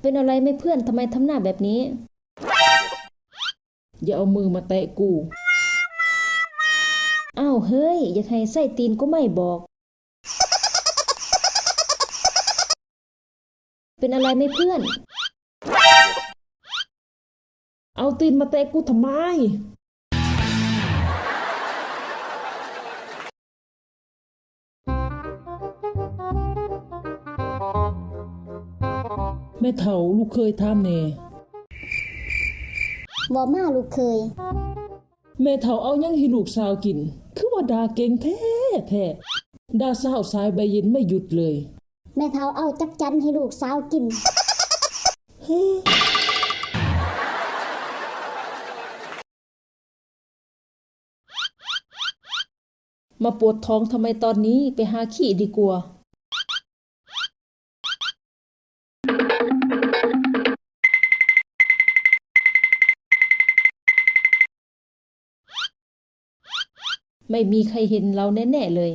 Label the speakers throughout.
Speaker 1: เป็นอะไรไม่เพื่อนทำไมทำหน้าแบบนี้
Speaker 2: อย่าเอามือมาแตะกู
Speaker 1: อ้าวเฮ้ย อยากให้ใส่ตีนก็ไม่บอก เป็นอะไรไม่เพื่อน
Speaker 2: เอาตีนมาแตะกูทำไม แม่เฒ่าลูกเคยทำเน่
Speaker 3: บ่มาลูกเคย
Speaker 2: แม่เฒ่าเอายังให้ลูกสาวกิน คือว่าดาเก่งแท้แท้ดาสาวสายใบเย็นไม่หยุดเลย
Speaker 3: แม่เฒ่าเอาจักจันให้ลูกสาวกิน
Speaker 1: มาปวดท้องทำไมตอนนี้ไปหาขี้ดีกว่า ไม่มีใครเห็นเราแน่ ๆ เลย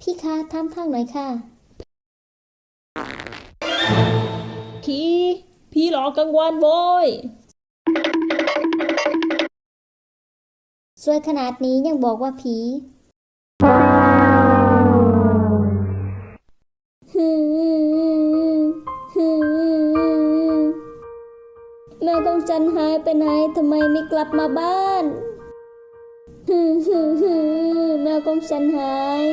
Speaker 3: พี่คะทำข้างหน่อยค่ะ
Speaker 1: ผีผีหลอกกลางวันโว้ย
Speaker 3: สวยขนาดนี้ยังบอกว่าผีแม่ของฉันหายไปไหนทำไมไม่กลับมาบ้านแม่ของฉันหาย